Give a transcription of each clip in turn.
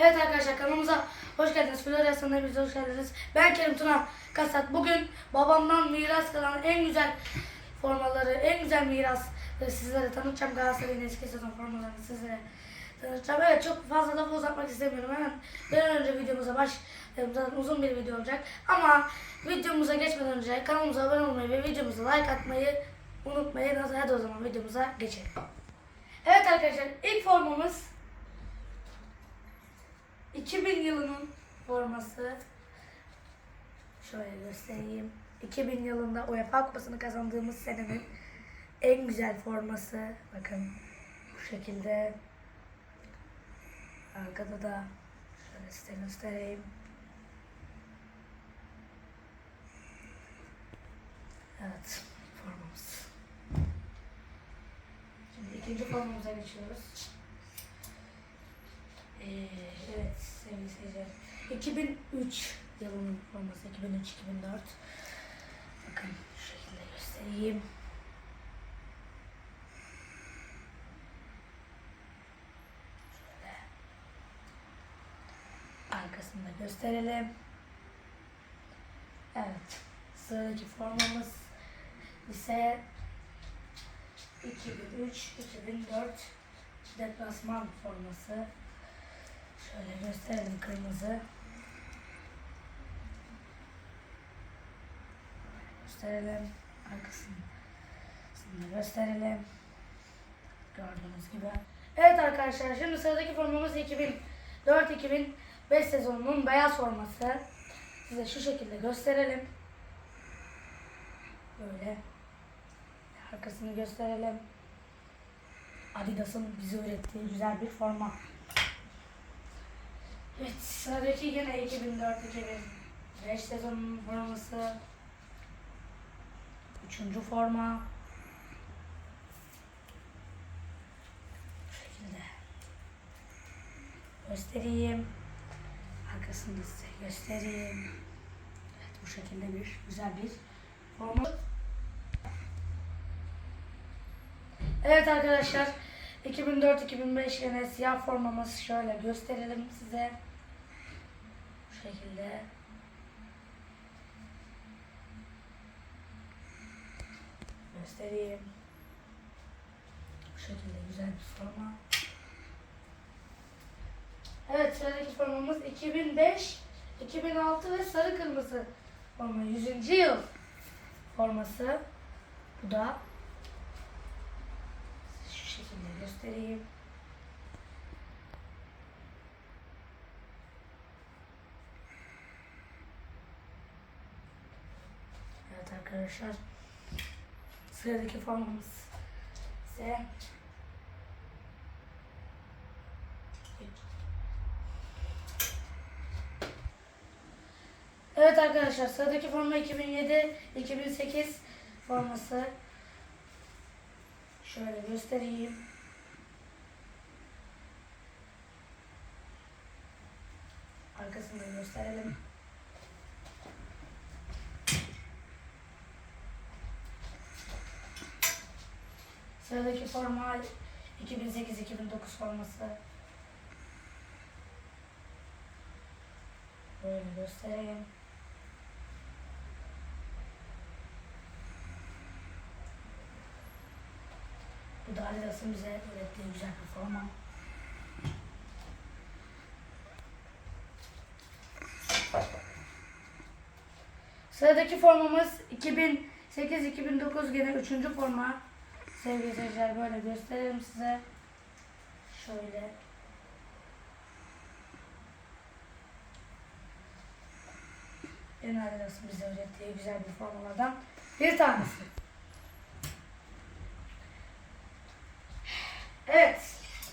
Evet arkadaşlar kanalımıza hoş geldiniz. Florya Sanır'a bize hoş geldiniz. Ben Kerim Tuna Kasat. Bugün babamdan miras kalan en güzel formaları, en güzel miras sizlere tanıtacağım. Galatasaray'ın eski sezon formalarını sizlere tanıtacağım. Evet çok fazla lafı uzatmak istemiyorum. Hemen bir an önce videomuza baş zaten uzun bir video olacak. Ama videomuza geçmeden önce kanalımıza abone olmayı ve videomuza like atmayı unutmayın. Hadi o zaman videomuza geçelim. Evet arkadaşlar ilk formamız 2000 yılının forması. Şöyle göstereyim. 2000 yılında UEFA Kupası'nı kazandığımız senenin en güzel forması. Bakın bu şekilde. Arkada da şöyle size göstereyim. Evet, formamız. Şimdi ikinci formamıza geçiyoruz. Ee, evet sevgili seyirciler. 2003 yılının forması 2003-2004. Bakın şu şekilde göstereyim. Şöyle. Arkasını da gösterelim. Evet. Sıradaki formamız ise 2003-2004 deplasman forması. Şöyle gösterelim kırmızı. Gösterelim. Arkasını Şimdi gösterelim. Gördüğünüz gibi. Evet arkadaşlar şimdi sıradaki formamız 2004-2005 sezonunun beyaz forması. Size şu şekilde gösterelim. Böyle. Arkasını gösterelim. Adidas'ın bize ürettiği güzel bir forma. Evet sıradaki yine 2004-2005 sezonunun forması. Üçüncü forma. Bu şekilde. Göstereyim. Arkasını size göstereyim. Evet bu şekilde bir güzel bir forma. Evet arkadaşlar 2004-2005 yine siyah formamız şöyle gösterelim size. Şekilde. Göstereyim. Bu şekilde güzel bir forma. Evet sıradaki formamız 2005, 2006 ve sarı kırmızı forma 100. yıl forması. Bu da şu şekilde göstereyim. Evet arkadaşlar. Sıradaki formamız ise Evet arkadaşlar sıradaki forma 2007-2008 forması. Şöyle göstereyim. Arkasını da gösterelim. Sıradaki forma 2008-2009 forması. Böyle göstereyim. Bu da Adidas'ın bize ürettiği güzel bir forma. Sıradaki formamız 2008-2009 gene 3. forma. Sevgili seyirciler böyle gösterelim size. Şöyle. En Adidas'ın bize ürettiği güzel bir formalardan bir tanesi. Evet.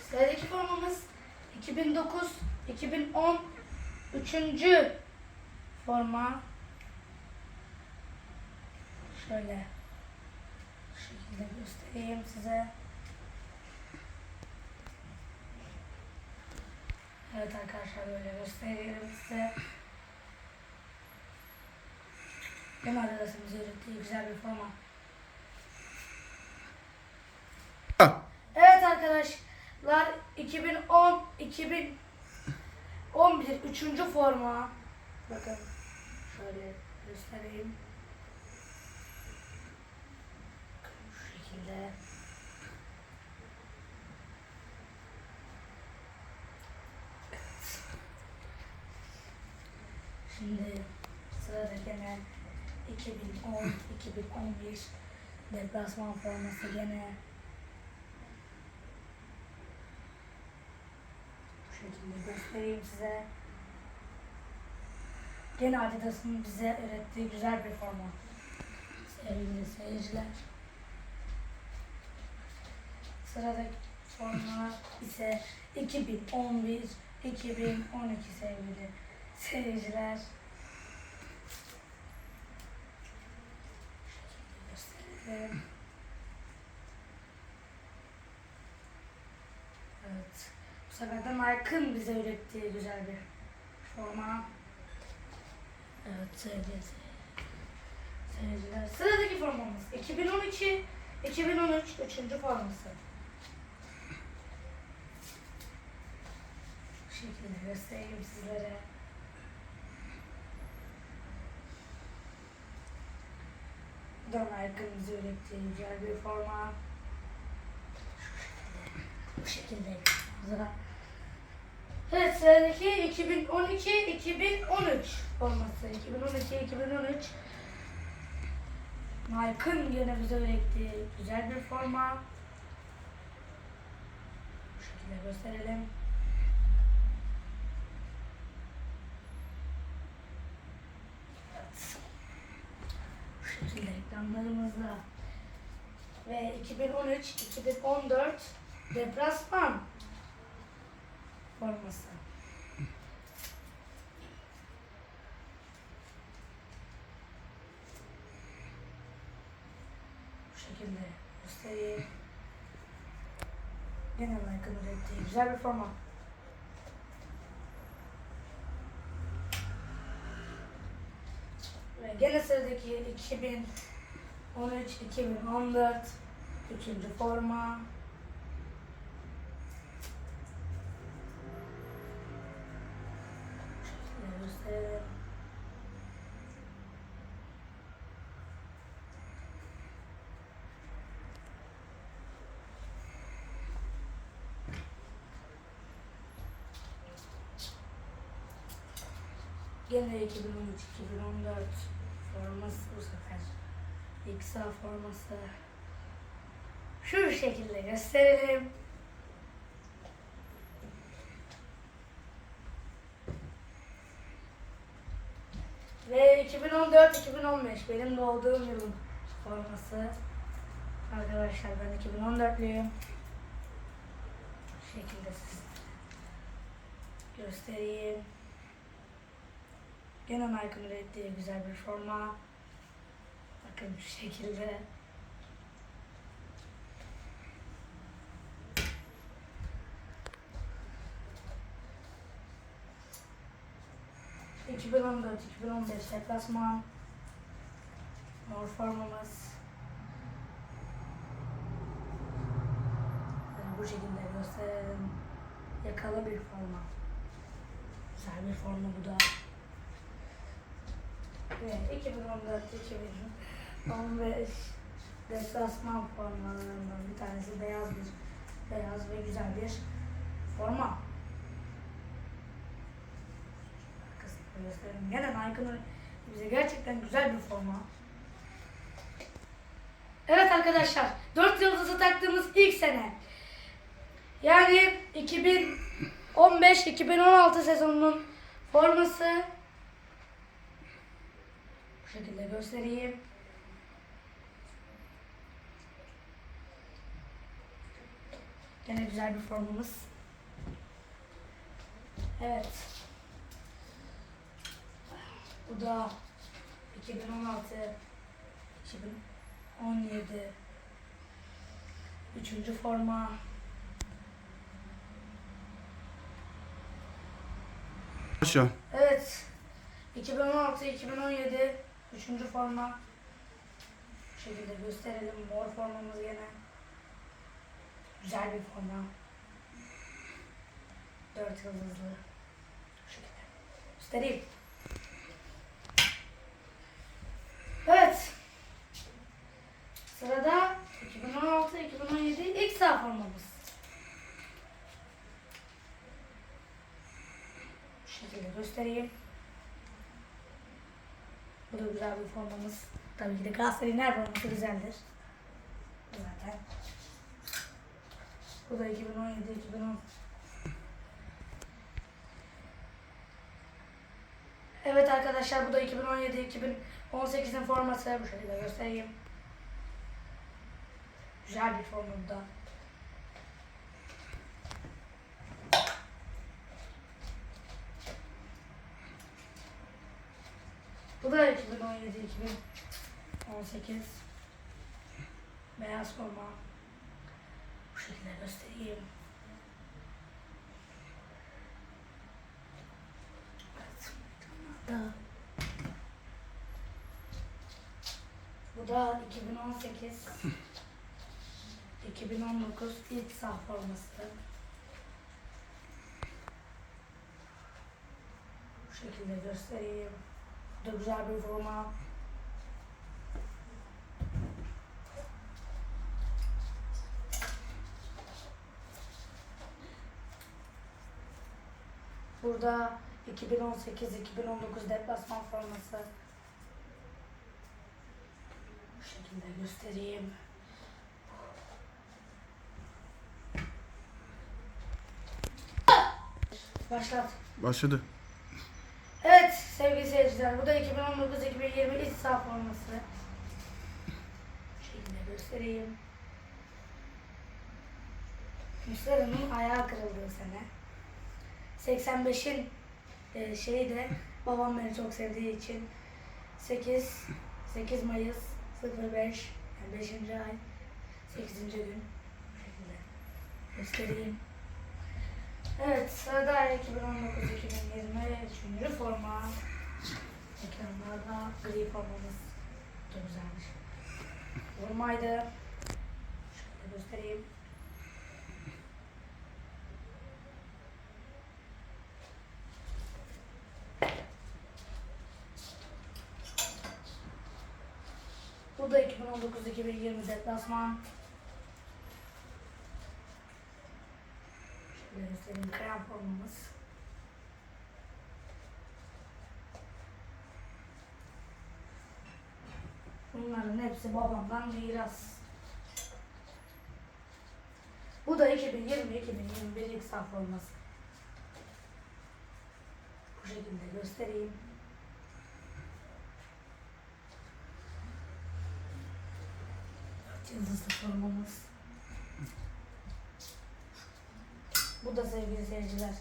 Sıradaki formamız 2009 2010 3. forma. Şöyle şu şekilde göstereyim size. Evet arkadaşlar böyle göstereyim size. Benim arkadaşım bize ürettiği güzel bir forma. Evet arkadaşlar 2010 2000 11 üçüncü forma. Bakın şöyle göstereyim. Şu şekilde. Evet. Şimdi sırada gene 2010, 2011 deplasman forması gene bu şekilde göstereyim size. Gene Adidas'ın bize ürettiği güzel bir forma. Sevgili seyirciler. Sıradaki forma ise 2011 2012 sevgili seyirciler. Evet. Bu sefer de Nike'ın bize ürettiği güzel bir forma. Evet sevgili seyirciler. Sıradaki formamız 2012 2013 3. forması. Bu şekilde göstereyim sizlere. Bu da Nike'ın bize ürettiği güzel bir forma. Bu şekilde. Sıra. Evet sıradaki 2012-2013 forması. 2012-2013 Nike'ın yine bize ürettiği güzel bir forma. Bu şekilde gösterelim. Bu şekilde ekranlarımızda. Ve 2013-2014 deplasman forması. Bu şekilde göstereyim. Gene Nike'ın ürettiği güzel bir forma. Sıradaki 2013 2014 üçüncü forma. Gösterelim. Gene 2013-2014 forması bu sefer. XA forması. Şu şekilde gösterelim. Ve 2014-2015 benim doğduğum yılın forması. Arkadaşlar ben 2014'lüyüm. Bu şekilde göstereyim. Gene Nike'ın ürettiği güzel bir forma. Bakın şu şekilde. ...2014-2015 deplasman... ...mor formamız... Bu şekilde gösterelim... ...yakalı bir forma... ...güzel bir forma bu da... Ve 2014-2015 deplasman formalarından bir tanesi beyaz bir beyaz ve güzel bir forma. Arkasını göstereyim. Gene Nike'ın bize gerçekten güzel bir forma. Evet arkadaşlar, 4 yıldızı taktığımız ilk sene. Yani 2015-2016 sezonunun forması şekilde göstereyim. Gene güzel bir formumuz. Evet. Bu da 2016 2017 Üçüncü forma. Başla. Evet. 2016-2017 üçüncü forma. Bu şekilde gösterelim. Mor formamız yine. Güzel bir forma. Dört yıldızlı. Bu göstereyim. Evet. Sırada 2016-2017 ilk saha formamız. Bu şekilde göstereyim. Bu da güzel bir formamız. Tabii ki de Galatasaray'ın her forması güzeldir. Zaten. Bu da 2017-2010 Evet arkadaşlar bu da 2017-2018'in forması. Bu şekilde göstereyim. Güzel bir formunda. Bu da 2017-2018 beyaz forma. Bu şekilde göstereyim. Bu da 2018 2019 ilk sağ forması. Bu şekilde göstereyim. Da güzel bir. Burada 2018-2019 deplasman forması. Bu şekilde göstereyim. Başlat. Başladı. Sevgili seyirciler bu da 2019-2020 iç saha forması. Şekilde göstereyim. Muslera'nın ayağı kırıldığı sene. 85'in e, şeyi de babam beni çok sevdiği için 8 8 Mayıs 05 yani 5. ay 8. gün göstereyim. Evet, sırada 2019-2020 üçüncü forma. Ekranlarda gri formamız çok güzelmiş. Formaydı. Şöyle göstereyim. Bu da 2019-2020 deplasman. Şöyle göstereyim krem formamız. Bunların hepsi babamdan miras. Bu da 2020-2021 ilk saf forması. Bu şekilde göstereyim. Yıldızlı formamız. Bu da sevgili seyirciler.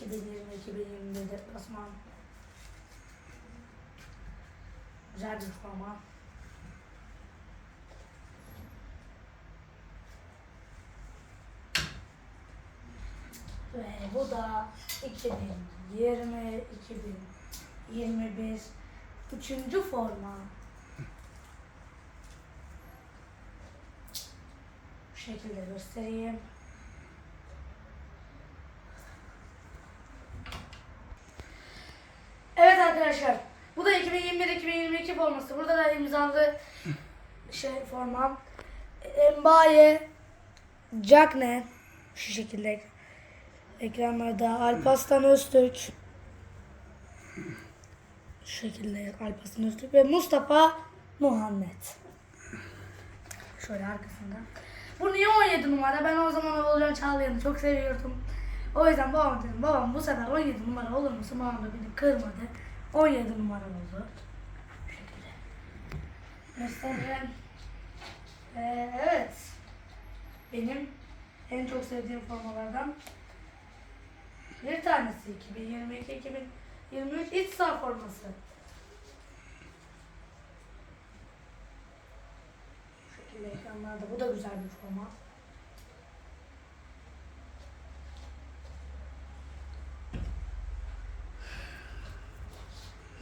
2020-2021 deplasman. Güzel bir forma. Ve bu da 2020 2021 üçüncü forma. Bu şekilde göstereyim. Evet arkadaşlar. Bu da 2021-2022 forması. Burada da imzalı şey formam. Mbaye Cagne şu şekilde ekranlarda Alpaslan Öztürk şu şekilde Alpaslan Öztürk ve Mustafa Muhammed. Şöyle arkasında. Bu niye 17 numara? Ben o zaman Oğulcan Çağlayan'ı çok seviyordum. O yüzden babam dedim, babam bu sefer 17 numara olur musun? Babam da beni kırmadı. 17 numara oldu. Bu şekilde. Göstereyim. Ee, evet. Benim en çok sevdiğim formalardan bir tanesi 2022-2023 iç saha forması. Bu şekilde ekranlarda. Bu da güzel bir forma.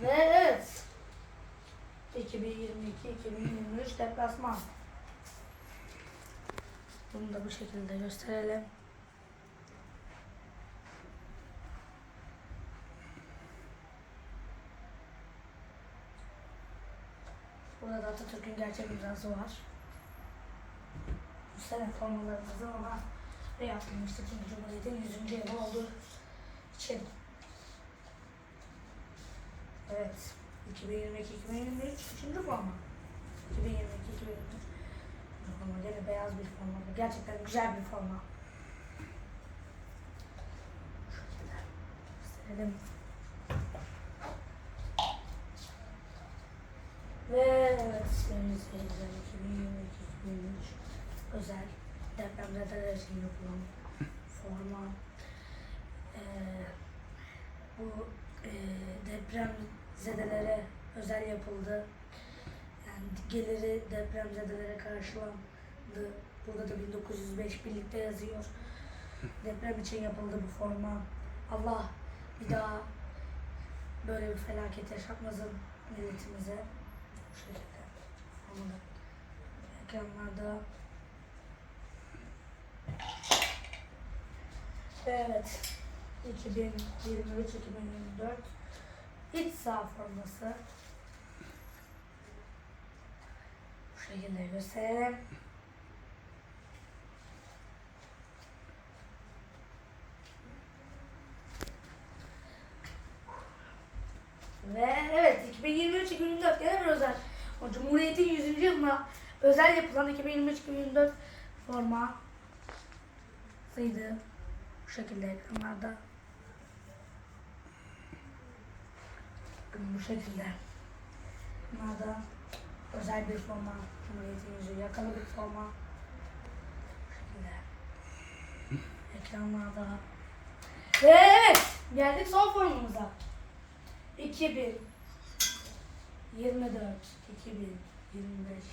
Ve evet. 2022-2023 deplasman. Bunu da bu şekilde gösterelim. Burada da Atatürk'ün gerçek imzası var. Bu sene formalarımızı ona ne yapılmıştı çünkü Cumhuriyet'in 100. yılı olduğu için. Evet. 2022-2023 üçüncü forma. 2022-2023 forma. Gene beyaz bir forma. Gerçekten güzel bir forma. Şöyle gösterelim. Ve sevgili seyirciler 2022-2023 özel depremzedeler için yapılan forma. Ee, bu e, depremzedelere özel yapıldı. Yani geliri depremzedelere karşılandı. Burada da 1905 birlikte yazıyor. Deprem için yapıldı bu forma. Allah bir daha böyle bir felaket yaşatmasın milletimize. Bu şekilde. Da ekranlarda. Evet. 2023-2024 iç saha forması. Bu şekilde gösterelim. Ve evet 2023-2024 gene bir. Cumhuriyet'in 100. yılına özel yapılan 2023-2024 forma sayıdı. Bu şekilde ekranlarda. Bu şekilde. Bunlarda özel bir forma. Cumhuriyet'in 100. yakalı bir forma. Bu şekilde. Ekranlarda. Evet, geldik son formumuza. 2000 24 2025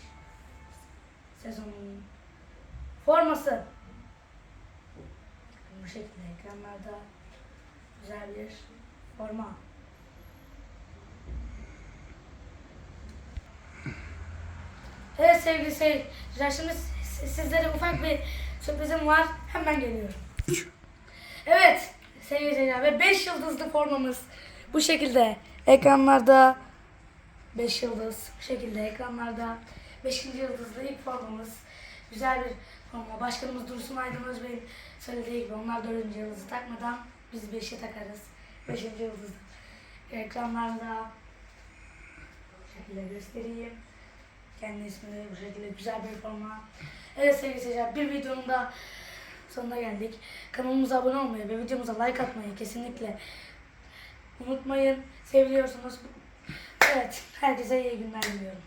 sezonunun forması bu şekilde ekranlarda güzel bir forma. Evet sevgili seyirciler şimdi sizlere ufak bir sürprizim var. Hemen geliyorum. Evet sevgili seyirciler ve 5 yıldızlı formamız bu şekilde ekranlarda 5 yıldız şekilde ekranlarda 5. yıldızlı ilk formamız güzel bir forma. Başkanımız Dursun Aydın Özbey'in söylediği gibi onlar 4. yıldızı takmadan biz 5'e takarız. 5. yıldızı ekranlarda şekilde göstereyim. Kendi ismini bu şekilde güzel bir forma. Evet sevgili seyirciler bir videonun da sonuna geldik. Kanalımıza abone olmayı ve videomuza like atmayı kesinlikle unutmayın. Seviliyorsunuz. Evet, herkese iyi günler diliyorum.